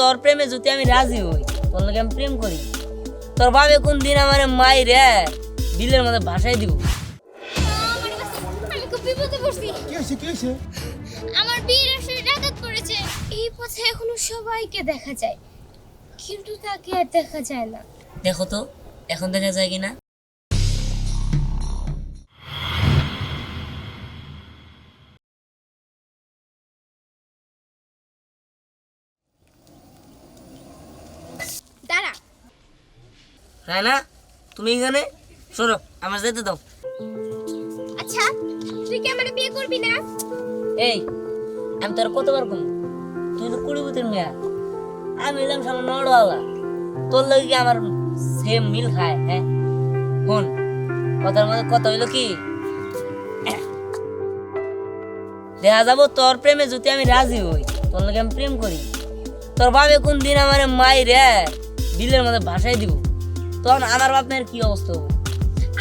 তোর প্রেমে যদি আমি রাজি হই তোর লগে আমি প্রেম করি। তোর বাবে কোন দিন আমার মাই রে বিলের মধ্যে ভাসাই দিব। আমার বিয়ের আসরে ডাকাত পড়েছে। এই পথে এখনও সবাইকে দেখা যায় কিন্তু তাকে আর দেখা যায় না। দেখো তো এখন দেখা যায় কিনা? রায়না তুমি এখানে? শোনো আমার যেতে দাও। আচ্ছা তুই কি আমার বিয়ে করবি না? এই আমি তোর কতবার কম? তুই তো কুড়ি বুতের মেয়া। আমি এলাম সামনে নড়ওয়ালা। তোর লোক কি আমার সেম মিল খায় হ্যাঁ? শোন কথার মধ্যে কথা হইল কি? দেখা যাব তোর প্রেমে যদি আমি রাজি হই তোর লোক আমি প্রেম করি। তোর বাবে কোন দিন আমার মাই রে বিলের মধ্যে ভাসাই দিব। তখন আমার বাপ মায়ের কি অবস্থা হবে?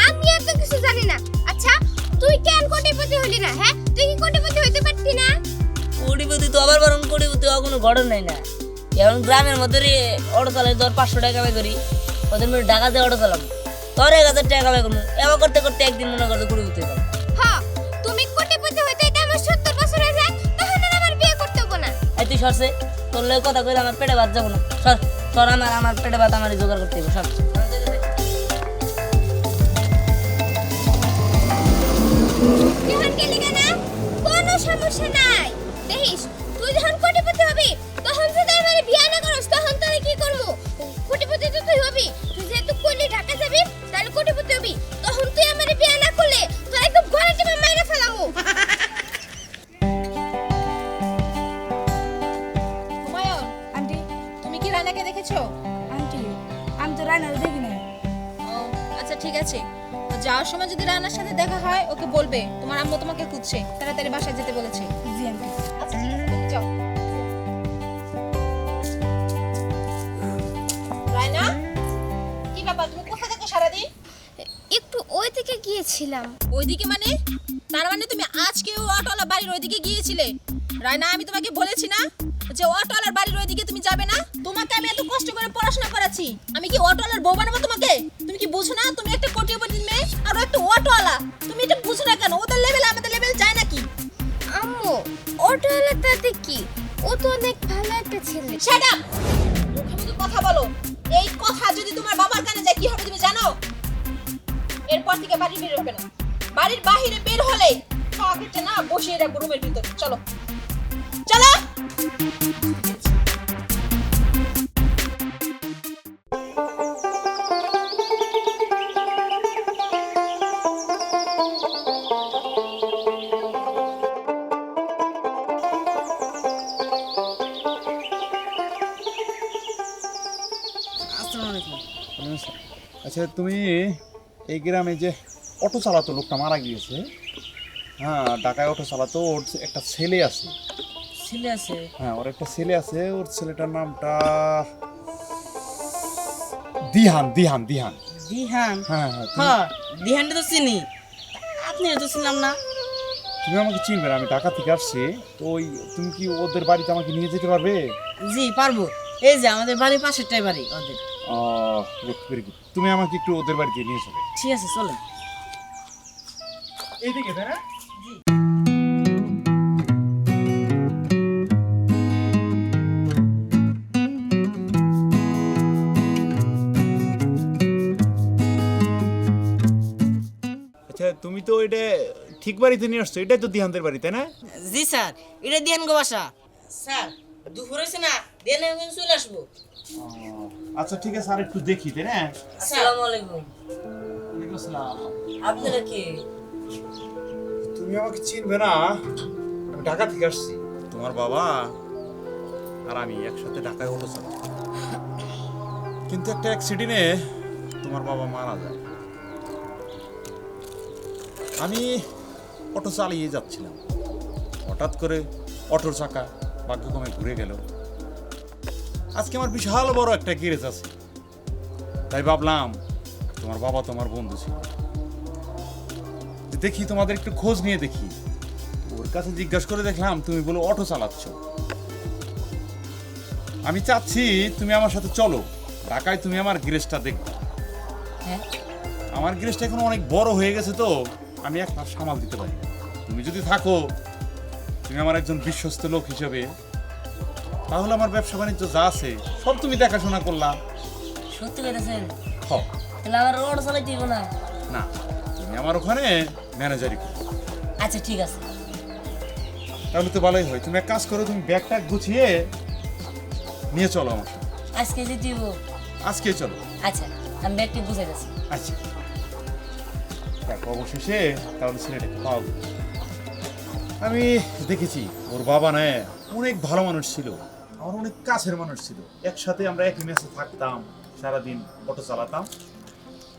আমি এত কিছু জানি না। আচ্ছা তুই কেন কোটিপতি হলি না হ্যাঁ? তুই কি কোটিপতি হইতে পারতি না? কোটিপতি তো আবার বরং কোটিপতি হওয়া কোনো ঘটন নাই না। এখন গ্রামের মধ্যে রে অটো চালাই ধর পাঁচশো টাকা কামাই করি ওদের মিলে ঢাকাতে অটো চালাম তোর এক হাজার টাকা কামাই করব এবার করতে করতে একদিন মনে করতে কোটিপতি হলাম। তুমি কোটিপতি হইতে এটা আমার সত্তর বছর হয়ে যায় তখন আর আমার বিয়ে করতে হব না। এই তুই সরছে তোর লোক কথা কইলে আমার পেটে ভাত যাব না। সর সর আমার আমার পেটে ভাত আমার জোগাড় করতে হবে সর। যখন গেলি না কোনো সমস্যা নাই। দেখিস তুই যখন কোটিপতি হবি তখন যদি আমার বিয়ে না করস তখন তোর কি করব? কোটিপতি তো তুই হবি। তুই যেহেতু কইলি ঢাকা যাবি তাহলে কোটিপতি হবি। তখন তুই আমার বিয়ে না করলে তোর একদম ঘরে টিপে মাইরে ফেলামু। হুমায়ুন আন্টি তুমি কি রানাকে দেখেছ? আন্টি আমি তো রান্নার দেখি না আচ্ছা ঠিক আছে। যাওয়ার সময় যদি রানার সাথে দেখা হয় ওকে বলবে তোমার আম্মু তোমাকে খুঁজছে। তাড়াতাড়ি বাসায় যেতে বলেছে। জি আন্টি। আচ্ছা ঠিক আছে তুমি যাও রায়না কি ব্যাপার তুমি কোথায় থাকো সারাদিন? একটু ওই দিকে গিয়েছিলাম। ওইদিকে মানে? তার মানে তুমি আজকে অটোওয়ালা বাড়ির ওইদিকে গিয়েছিলে? রায়না আমি তোমাকে বলেছি না যে অটোওয়ালার বাড়ির ওইদিকে তুমি যাবে না? তোমাকে আমি এত কষ্ট করে পড়াশোনা করাচ্ছি। আমি কি অটোওয়ালার বউ বানাবো তোমাকে? তুমি কি বুঝো না? তুমি একটা কোটিপতির মেয়ে আর একটা অটোওয়ালা। তুমি এটা বুঝো না কেন? ওদের লেভেল আমাদের লেভেল যায় নাকি? আম্মু অটোওয়ালা তাতে কি? ও তো অনেক ভালো একটা ছেলে। শাট আপ মুখে কথা বলো। এই কথা যদি তোমার বাবার কানে যায় কি হবে তুমি জানো? এরপর থেকে বাড়ি বের হবে না। বাড়ির বাহিরে বের হলে পকেটে না বসিয়ে রাখব রুমের ভিতর। চলো। চলো! আচ্ছা তুমি এই গ্রামে যে অটো চালাতো লোকটা মারা গিয়েছে হ্যাঁ ঢাকায় অটো চালাতো ওর একটা ছেলে আছে। ছেলে আছে? হ্যাঁ ওর একটা ছেলে আছে ওর ছেলেটার নামটা দিহান দিহান দিহান। দিহান? হ্যাঁ হ্যাঁ হ্যাঁ দিহানটা তো চিনি। আপনি তো চিনলাম না। তুমি আমাকে চিনবে না আমি ঢাকা থেকে আসছি। তো ওই তুমি কি ওদের বাড়িতে আমাকে নিয়ে যেতে পারবে? জি পারব। এই যে আমাদের বাড়ির পাশেরটাই বাড়ি ওদের। ভেরি গুড তুমি আমাকে একটু ওদের বাড়িতে নিয়ে চলে। ঠিক আছে চলেন এইদিকে তাই না? আচ্ছা তুমি তো এটা ঠিক বাড়িতে নিয়ে আসছো এটাই তো দিহান্তের বাড়ি তাই না? জি স্যার। এটা দিয়ান গো বাসা। স্যার দুপুর হয়েছে না আমি চলে আসব। আচ্ছা ঠিক আছে আর একটু দেখি তাই না? আসসালামু আলাইকুম ওয়ালাইকুম আসসালাম। আপনারা কি? তুমি আমাকে চিনবে না। আমি ঢাকা থেকে আসছি। তোমার বাবা আর আমি একসাথে ঢাকায় হলো স্যার। কিন্তু একটা অ্যাক্সিডেন্টে তোমার বাবা মারা যায়। আমি অটো চালিয়ে যাচ্ছিলাম। হঠাৎ করে অটোর চাকা ভাগ্যক্রমে ঘুরে গেল। আজকে আমার বিশাল বড় একটা গ্যারেজ আছে। তাই ভাবলাম তোমার বাবা তোমার বন্ধু ছিল। দেখি তোমাদের একটু খোঁজ নিয়ে দেখি। ওর কাছে জিজ্ঞাসা করে দেখলাম তুমি বলো অটো চালাচ্ছ। আমি চাচ্ছি তুমি আমার সাথে চলো ঢাকায় তুমি আমার গ্যারেজটা দেখবে। হ্যাঁ। আমার গ্যারেজটা এখন অনেক বড় হয়ে গেছে তো আমি এক সামাল দিতে পারি তুমি যদি থাকো তুমি আমার একজন বিশ্বস্ত লোক হিসেবে তাহলে আমার ব্যবসা বাণিজ্য যা আছে সব তুমি দেখাশোনা করলা। সত্যি কইতেছেন? হ। তাহলে আমার রোড চালাইতে হইব না? না তুমি আমার ওখানে ম্যানেজারি করো। আচ্ছা ঠিক আছে। তাহলে তো ভালোই হয়। তুমি এক কাজ করো তুমি ব্যাগটা গুছিয়ে নিয়ে চলো আমার আজকে যেতে হইব? আজকে চলো। আচ্ছা আমি ব্যাগটি বুঝাই যাচ্ছি আচ্ছা। দেখ অবশেষে তাহলে ছেলেটাকে গেল। আমি দেখেছি ওর বাবা না অনেক ভালো মানুষ ছিল। আমার অনেক কাছের মানুষ ছিল। একসাথে আমরা একই মেসে থাকতাম, সারাদিন অটো চালাতাম।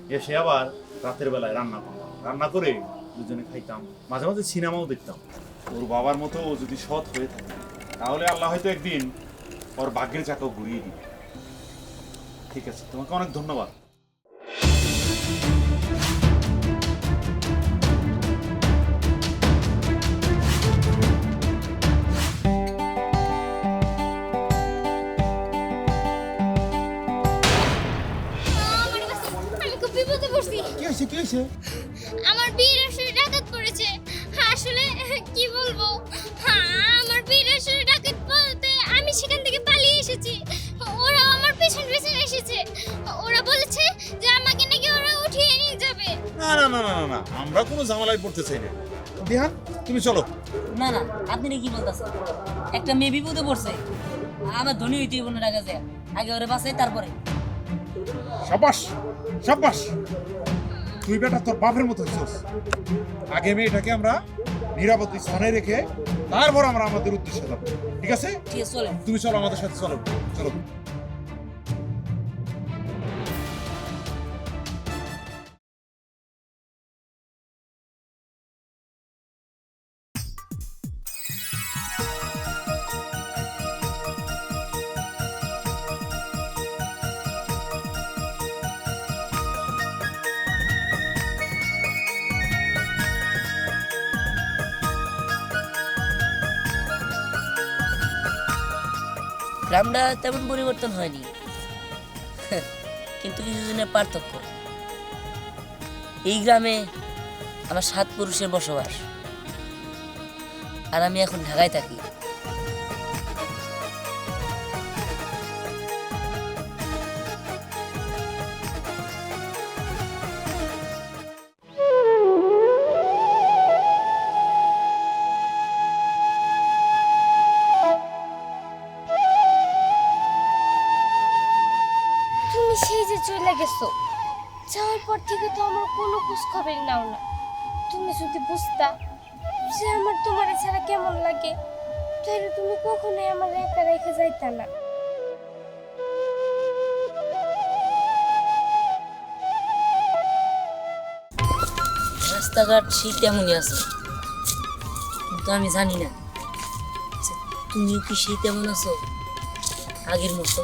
এসে আবার রাতের বেলায় রান্না করতাম। রান্না করে দুজনে খাইতাম। মাঝে মাঝে সিনেমাও দেখতাম। ওর বাবার মতো ও যদি সৎ হয়ে থাকে, তাহলে আল্লাহ হয়তো একদিন ওর বাঘের চাকাও ঘুরিয়ে দিবে। ঠিক আছে, তোমাকে অনেক ধন্যবাদ। কি হয়েছে কি হয়েছে? আমার বিয়ের আসরে ডাকাত পড়েছে। আসলে কি বলব? হ্যাঁ, আমার বিয়ের আসরে ডাকাত বলতে আমি সেখান থেকে পালিয়ে এসেছি। ওরা আমার পেছন পেছন এসেছে। ওরা বলেছে যে আমাকে নাকি ওরা উঠিয়ে নিয়ে যাবে। না না না না না না আমরা কোনো ঝামেলায় পড়তে চাই না। দিহান তুমি চলো। না না আপনি কি বলতেছেন? একটা মেয়ে বিপদে পড়ছে। আমার ধনী হইতে হইব না টাকা যায় আগে ওরে বাঁচাই তারপরে। সাবাস সাবাস। তুই বেটা তোর বাপের মতো হইছস আগে মেয়েটাকে আমরা নিরাপদ স্থানে রেখে তারপর আমরা আমাদের উদ্দেশ্যে যাব। ঠিক আছে? তুমি চলো আমাদের সাথে চলো চলো। গ্রামটা তেমন পরিবর্তন হয়নি। কিন্তু কিছুদিনের পার্থক্য। এই গ্রামে আমার সাত পুরুষের বসবাস। আর আমি এখন ঢাকায় থাকি। সেই যে চলে গেছো, যাওয়ার পর থেকে তো আমার কোনো খোঁজ খবর নাও না। তুমি যদি বুঝতা যে আমার তোমার ছাড়া কেমন লাগে, তাহলে তুমি কখনোই আমার একা রেখে যাইতা না। রাস্তাঘাট সেই তেমনই আছে। কিন্তু আমি জানি না তুমিও কি সেই তেমন আছো আগের মতো।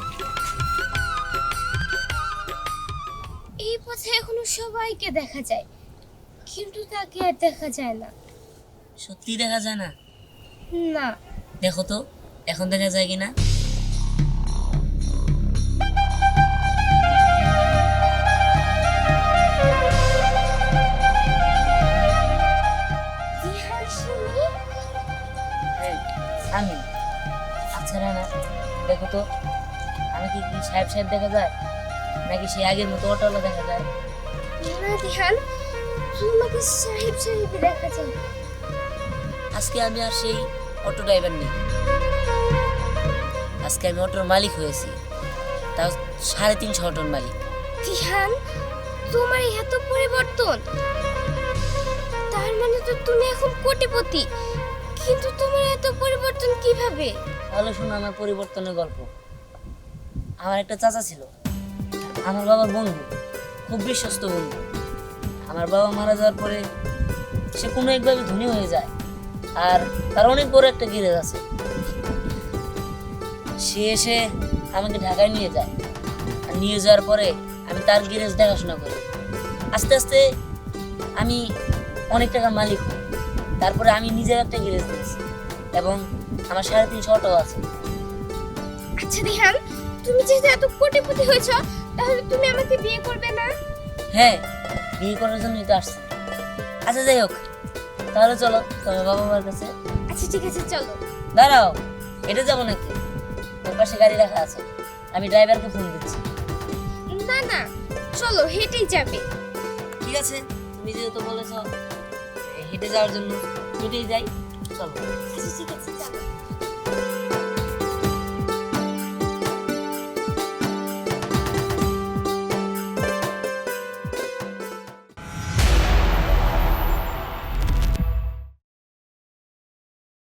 পথে এখনও সবাইকে দেখা যায় কিন্তু তাকে আর দেখা যায় না। সত্যি দেখা যায় না? না। দেখো তো এখন দেখা যায় কিনা? হ্যাঁ, আমি। আচ্ছা না দেখো তো আমি কি সাহেব সাহেব দেখা যায়? নাকি সেই আগের মতো অটোলা দেখা যায়? না দিহান তোমাকে সাহেব সাহেবই দেখা যায়। আজকে আমি আর সেই অটো ড্রাইভার নেই। আজকে আমি অটোর মালিক হয়েছি। তাও সাড়ে তিনশো অটোর মালিক। দিহান তোমার এত পরিবর্তন। তার মানে তো তুমি এখন কোটিপতি। কিন্তু তোমার এত পরিবর্তন কীভাবে? তাহলে শোনো আমার পরিবর্তনের গল্প। আমার একটা চাচা ছিল। আমার বাবার বন্ধু, খুব বিশ্বস্ত বন্ধু। আমার বাবা মারা যাওয়ার পরে সে কোনো একভাবে ধনী হয়ে যায় আর তার অনেক বড় একটা গ্যারেজ আছে। সে এসে আমাকে ঢাকায় নিয়ে যায়। আর নিয়ে যাওয়ার পরে আমি তার গ্যারেজ দেখাশোনা করি। আস্তে আস্তে আমি অনেক টাকার মালিক হই। তারপরে আমি নিজের একটা গ্যারেজ দিয়েছি এবং আমার সাড়ে তিনশো অটো আছে। আচ্ছা রিহান তুমি যেহেতু এত কোটিপতি হয়েছ তাহলে তুমি আমাকে বিয়ে করবে না? হ্যাঁ বিয়ে করার জন্যই তো আসছি। আচ্ছা যাই হোক তাহলে চলো তোমার বাবা মার কাছে। আচ্ছা ঠিক আছে চলো। দাঁড়াও এটা যাব নাকি ওর পাশে গাড়ি রাখা আছে। আমি ড্রাইভারকে ফোন দিচ্ছি। না না চলো হেঁটেই যাবে। ঠিক আছে তুমি যেহেতু বলেছ হেঁটে যাওয়ার জন্য হেঁটেই যাই চলো। আচ্ছা ঠিক আছে চলো।